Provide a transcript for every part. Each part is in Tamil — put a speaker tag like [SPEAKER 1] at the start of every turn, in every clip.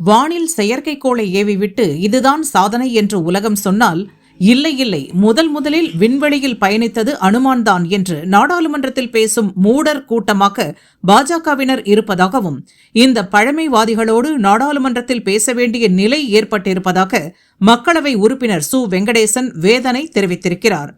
[SPEAKER 1] வானில் செயற்கைக்கோளை ஏவிவிட்டு இதுதான் சாதனை என்று உலகம் சொன்னால் இல்லை இல்லை முதல் முதலில் விண்வெளியில் பயணித்தது அனுமான்தான் என்று நாடாளுமன்றத்தில் பேசும் மூடர் கூட்டமாக பாஜகவினர் இருப்பதாகவும் இந்த பழமைவாதிகளோடு நாடாளுமன்றத்தில் பேச வேண்டிய நிலை ஏற்பட்டிருப்பதாக மக்களவை உறுப்பினர் சு. வெங்கடேசன் வேதனை தெரிவித்திருக்கிறார்.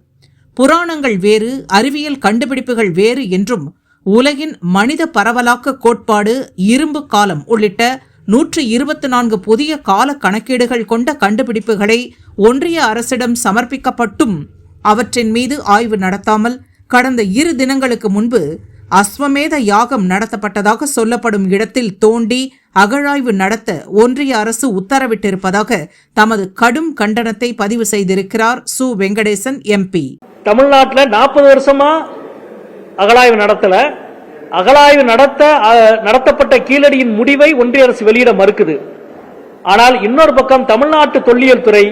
[SPEAKER 1] புராணங்கள் வேறு அறிவியல் கண்டுபிடிப்புகள் வேறு என்றும் உலகின் மனித பரவலாக்க கோட்பாடு இரும்பு காலம் உள்ளிட்ட நூற்று இருபத்தி நான்கு புதிய கால கணக்கீடுகள் கொண்ட கண்டுபிடிப்புகளை ஒன்றிய அரசிடம் சமர்ப்பிக்கப்பட்டும் அவற்றின் மீது ஆய்வு நடத்தாமல் கடந்த இரு தினங்களுக்கு முன்பு அஸ்வமேத யாகம் நடத்தப்பட்டதாக சொல்லப்படும் இடத்தில் தோண்டி அகழாய்வு நடத்த ஒன்றிய அரசு உத்தரவிட்டிருப்பதாக தமது கடும் கண்டனத்தை பதிவு செய்திருக்கிறார் சு. வெங்கடேசன் எம்பி
[SPEAKER 2] தமிழ்நாட்டில் நாற்பது வருஷமா அகழாய்வு நடத்தலை. அகழாய்வு நடத்த நடத்தப்பட்ட கீழடியின் முடிவை ஒன்றிய அரசு வெளியிட மறுக்குது. ஆனால் இன்னொரு பக்கம் தமிழ்நாட்டு தொல்லியல் துறை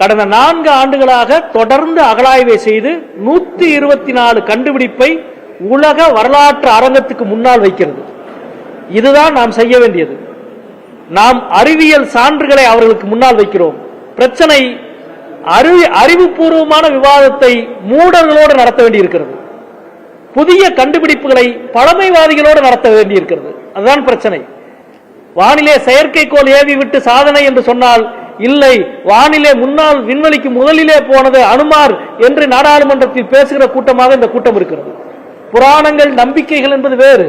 [SPEAKER 2] கடந்த நான்கு ஆண்டுகளாக தொடர்ந்து அகழாய்வை செய்து நூத்தி இருபத்தி நாலு கண்டுபிடிப்பை உலக வரலாற்று அரங்கத்துக்கு முன்னால் வைக்கிறது. இதுதான் நாம் செய்ய வேண்டியது. நாம் அறிவியல் சான்றுகளை அவர்களுக்கு முன்னால் வைக்கிறோம். பிரச்சனை அறிவு அறிவுபூர்வமான விவாதத்தை மூடர்களோடு நடத்த வேண்டியிருக்கிறது. புதிய கண்டுபிடிப்புகளை பழமைவாதிகளோடு நடத்த வேண்டியிருக்கிறது. அதுதான் பிரச்சனை. வானிலே செயற்கைக்கோள் ஏவி விட்டு சாதனை என்று சொன்னால் இல்லை வானிலே முன்னால் விண்வெளிக்கு முதலிலே போனது அனுமார் என்று நாடாளுமன்றத்தில் பேசுகிற கூட்டமாக இந்த கூட்டம் இருக்கிறது. புராணங்கள் நம்பிக்கைகள் என்பது வேறு.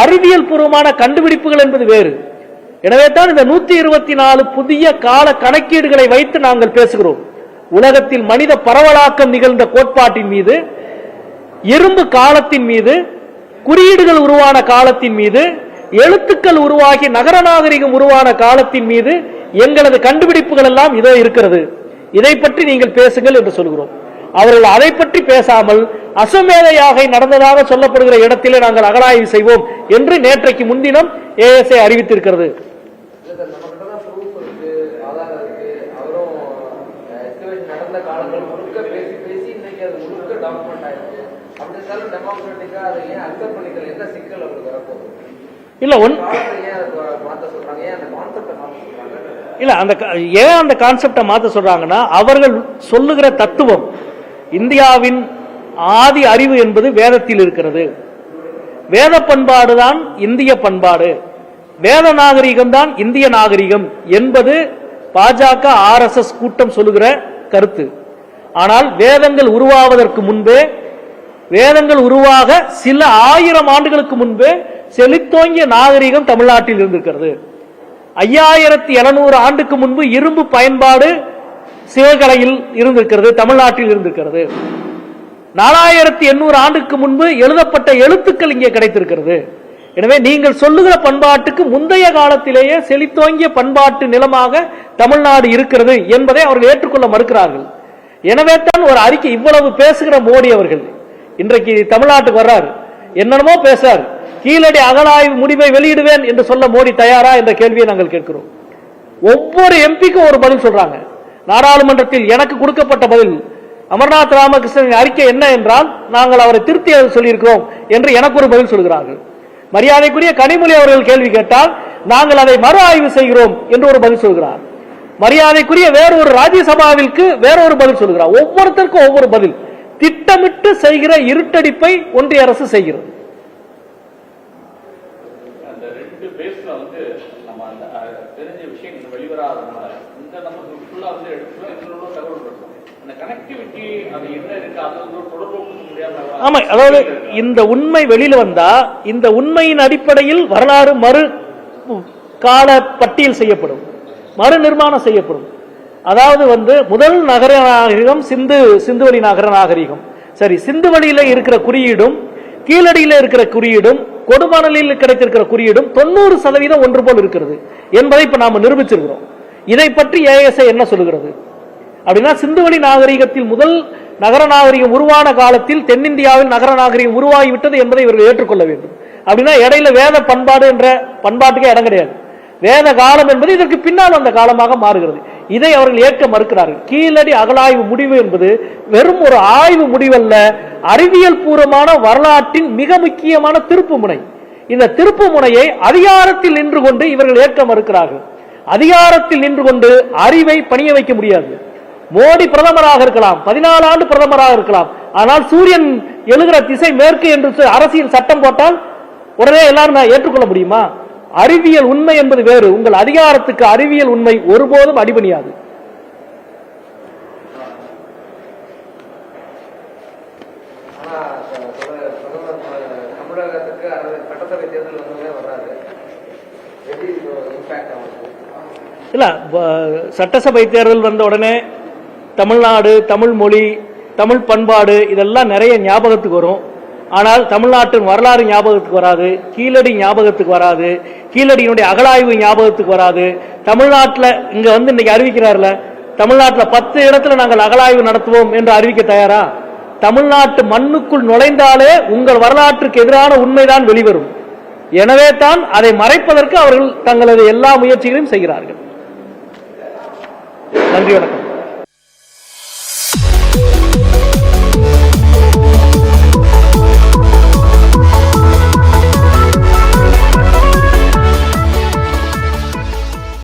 [SPEAKER 2] அறிவியல் பூர்வமான கண்டுபிடிப்புகள் என்பது வேறு. எனவே தான் இந்த நூத்தி இருபத்தி நாலு புதிய கால கணக்கீடுகளை வைத்து நாங்கள் பேசுகிறோம். உலகத்தில் மனித பரவலாக்கம் நிகழ்ந்த கோட்பாட்டின் மீது இரும்பு காலத்தின் மீது குறியீடுகள் உருவான காலத்தின் மீது எழுத்துக்கள் உருவாகி நகர நாகரிகம் உருவான காலத்தின் மீது எங்களது கண்டுபிடிப்புகள் எல்லாம் இதோ இருக்கிறது. இதை பற்றி நீங்கள் பேசுங்கள் என்று சொல்கிறோம். அவர்கள் அதை பற்றி பேசாமல் அசமேதையாக நடந்ததாக சொல்லப்படுகிற இடத்திலே நாங்கள் அகழாய்வு செய்வோம் என்று நேற்றைக்கு முன்தினம் ஏஎஸ்ஐ அறிவித்திருக்கிறது.
[SPEAKER 3] நடந்த காலங்கள் முழுக்க பேசி பேசி இன்னைக்கு அது முழுக்க டாக்குமெண்ட் ஆயிருக்கு. அப்படி இருந்தாலும் டெமோக்ராட்டிக்கா அதை ஏன் அக்செப்ட் பண்ணிக்கல? என்ன சிக்கல் அவருக்கு வரப்போகுது?
[SPEAKER 2] இல்ல ஒன்
[SPEAKER 3] காலத்தை ஏன் அதை மாற்ற சொல்றாங்க? ஏன் அந்த கான்செப்டை மாற்ற சொல்றாங்க?
[SPEAKER 2] இல்ல அந்த க- ஏன் அந்த கான்செப்டை மாத்த சொல்றாங்கன்னா அவர்கள் சொல்லுகிற தத்துவம் இந்தியாவின் ஆதி அறிவு என்பது வேதத்தில் இருக்கிறது. வேத பண்பாடு தான் இந்திய பண்பாடு. வேத நாகரிகம் தான் இந்திய நாகரிகம் என்பது பாஜக ஆர்எஸ்எஸ் கூட்டம் சொல்லுகிற கருத்து. ஆனால் வேதங்கள் உருவாவதற்கு முன்பே வேதங்கள் உருவாக சில ஆயிரம் ஆண்டுகளுக்கு முன்பே செழித்தோங்கிய நாகரிகம் தமிழ்நாட்டில் இருந்திருக்கிறது. ஐயாயிரத்தி எழுநூறு ஆண்டுக்கு முன்பு இரும்பு பயன்பாடு சிவகலையில் இருந்திருக்கிறது தமிழ்நாட்டில் இருந்திருக்கிறது. நாலாயிரத்தி எண்ணூறு ஆண்டுக்கு முன்பு எழுதப்பட்ட எழுத்துக்கள் இங்கே கிடைத்திருக்கிறது. எனவே நீங்கள் சொல்லுகிற பண்பாட்டுக்கு முந்தைய காலத்திலேயே செழித்தோங்கிய பண்பாட்டு நிலமாக தமிழ்நாடு இருக்கிறது என்பதை அவர்கள் ஏற்றுக்கொள்ள மறுக்கிறார்கள். எனவே தான் ஒரு அறிக்கை இவ்வளவு பேசுகிற மோடி அவர்கள். இன்றைக்கு தமிழ்நாட்டுக்கு வர்றார். என்னென்னமோ பேசார் கீழடி அகலாய்வு முடிவை வெளியிடுவேன் என்று சொல்ல மோடி தயாரா என்ற கேள்வியை நாங்கள் கேட்கிறோம். ஒவ்வொரு எம்பிக்கும் ஒரு பதில் சொல்றாங்க. நாடாளுமன்றத்தில் எனக்கு கொடுக்கப்பட்ட பதில் அமர்நாத் ராமகிருஷ்ணன் அறிக்கை என்ன என்றால் நாங்கள் அவரை திருத்தி சொல்லியிருக்கிறோம் என்று எனக்கு ஒரு பதில் சொல்கிறார்கள். மரியாதைக்குரிய கனிமொழி அவர்கள் கேள்வி கேட்டால் நாங்கள் அதை மறு ஆய்வு செய்கிறோம் என்று ஒரு பதில் சொல்கிறார். மரியாதைக்குரிய வேறொரு ராஜ்யசபாவிற்கு வேறொரு பதில் சொல்கிறார். ஒவ்வொருத்தருக்கும் ஒவ்வொரு பதில். திட்டமிட்டு செய்கிற இருட்டடிப்பை ஒன்றிய அரசு செய்கிறது. ஆமா அதாவது இந்த உண்மை வெளியில வந்தா இந்த உண்மையின் அடிப்படையில் வரலாறு மறு கால பட்டியல் செய்யப்படும். மறு நிர்மாணம் செய்யப்படும். அதாவது வந்து முதல் நகர நாகரிகம் சிந்து சிந்துவெளி நகர நாகரிகம் சரி சிந்து வழியில இருக்கிற குறியீடும் கீழடியில இருக்கிற குறியீடும் கொடுமணலில் கிடைத்திருக்கிற குறியீடும் தொண்ணூறு சதவீதம் ஒன்று போல் இருக்கிறது என்பதை இப்ப நாம நிரூபிச்சிருக்கிறோம். இதை பற்றி ஏஎஸ்ஐ என்ன சொல்லுகிறது? அப்படின்னா சிந்துவெளி நாகரிகத்தில் முதல் நகர நாகரிகம் உருவான காலத்தில் தென்னிந்தியாவில் நகர நாகரிகம் உருவாகிவிட்டது என்பதை இவர்கள் ஏற்றுக்கொள்ள வேண்டும். அப்படின்னா இடையில வேத பண்பாடு என்ற பண்பாட்டுக்கே இடம் கிடையாது. வேத காலம் என்பது இதற்கு பின்னால் அந்த காலமாக மாறுகிறது. இதை அவர்கள் ஏற்க மறுக்கிறார்கள். கீழடி அகலாய்வு முடிவு என்பது வெறும் ஒரு ஆய்வு முடிவல்ல அறிவியல் பூர்வமான வரலாற்றின் மிக முக்கியமான திருப்பு முனை. இந்த திருப்பு முனையை அதிகாரத்தில் நின்று கொண்டு இவர்கள் ஏற்க மறுக்கிறார்கள். அதிகாரத்தில் நின்று கொண்டு அறிவை பணிய வைக்க முடியாது. மோடி பிரதமராக இருக்கலாம் பதினாலு ஆண்டு பிரதமராக இருக்கலாம் ஆனால் சூரியன் எழுகிற திசை மேற்கு என்று அரசியல் சட்டம் போட்டால் உடனே எல்லாரும் நான் ஏற்றுக்கொள்ள முடியுமா? அறிவியல் உண்மை என்பது வேறு. உங்கள் அதிகாரத்துக்கு அறிவியல் உண்மை ஒருபோதும் அடிபணியாது. இல்ல சட்டசபை தேர்தல் வந்த உடனே தமிழ்நாடு தமிழ் மொழி தமிழ் பண்பாடு இதெல்லாம் நிறைய ஞாபகத்துக்கு வரும். ஆனால் தமிழ்நாட்டின் வரலாறு ஞாபகத்துக்கு வராது கீழடி ஞாபகத்துக்கு வராது கீழடியினுடைய அகலாய்வு ஞாபகத்துக்கு வராது. தமிழ்நாட்டில் இங்க வந்து இன்னைக்கு அறிவிக்கிறார்ல தமிழ்நாட்டில் பத்து இடத்துல நாங்கள் அகலாய்வு நடத்துவோம் என்று அறிவிக்க தயாரா? தமிழ்நாட்டு மண்ணுக்குள் நுழைந்தாலே உங்கள் வரலாற்றுக்கு எதிரான உண்மைதான் வெளிவரும். எனவே தான் அதை மறைப்பதற்கு அவர்கள் தங்களது எல்லா முயற்சிகளையும் செய்கிறார்கள். நன்றி வணக்கம்.